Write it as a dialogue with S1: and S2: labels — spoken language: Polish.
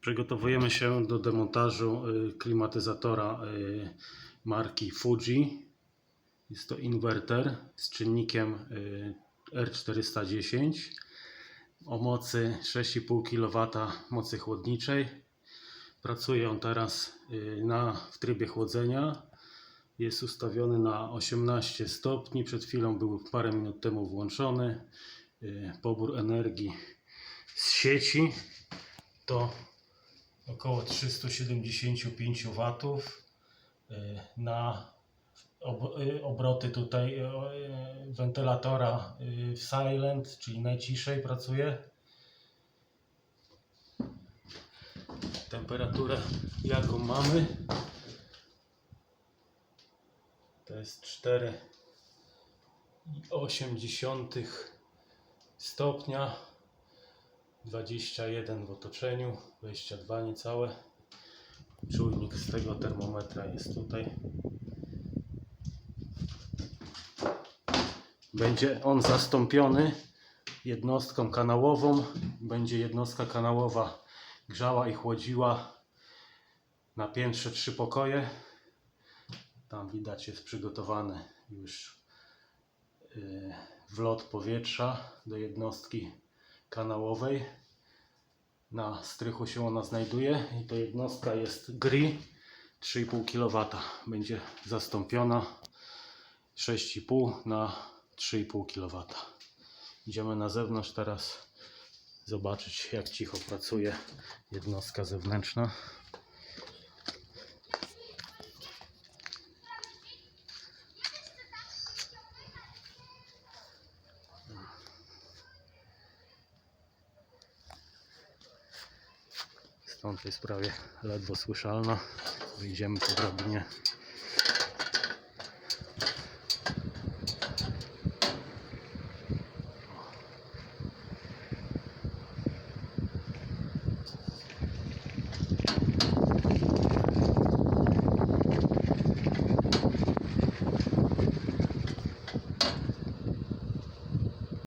S1: Przygotowujemy się do demontażu y, klimatyzatora y, marki Fuji. Jest to inwerter z czynnikiem y, R410 o mocy 6,5 kW mocy chłodniczej. Pracuje on teraz na, w trybie chłodzenia. Jest ustawiony na 18 stopni. Przed chwilą był parę minut temu włączony. Pobór energii z sieci to około 375 W na ob- y, obroty tutaj y, y, wentylatora y, w silent, czyli najciszej pracuje. Temperaturę jaką mamy to jest 4,8 stopnia 21 w otoczeniu, 22 niecałe. Czujnik z tego termometra jest tutaj. Będzie on zastąpiony jednostką kanałową. Będzie jednostka kanałowa grzała i chłodziła na piętrze trzy pokoje. Tam widać jest przygotowany już yy, wlot powietrza do jednostki kanałowej. Na strychu się ona znajduje i to jednostka jest GRI 3,5 kW. Będzie zastąpiona 6,5 na 3,5 kW. Idziemy na zewnątrz teraz zobaczyć jak cicho pracuje jednostka zewnętrzna. Stąd jest prawie ledwo słyszalna. Wyjdziemy po drabinie.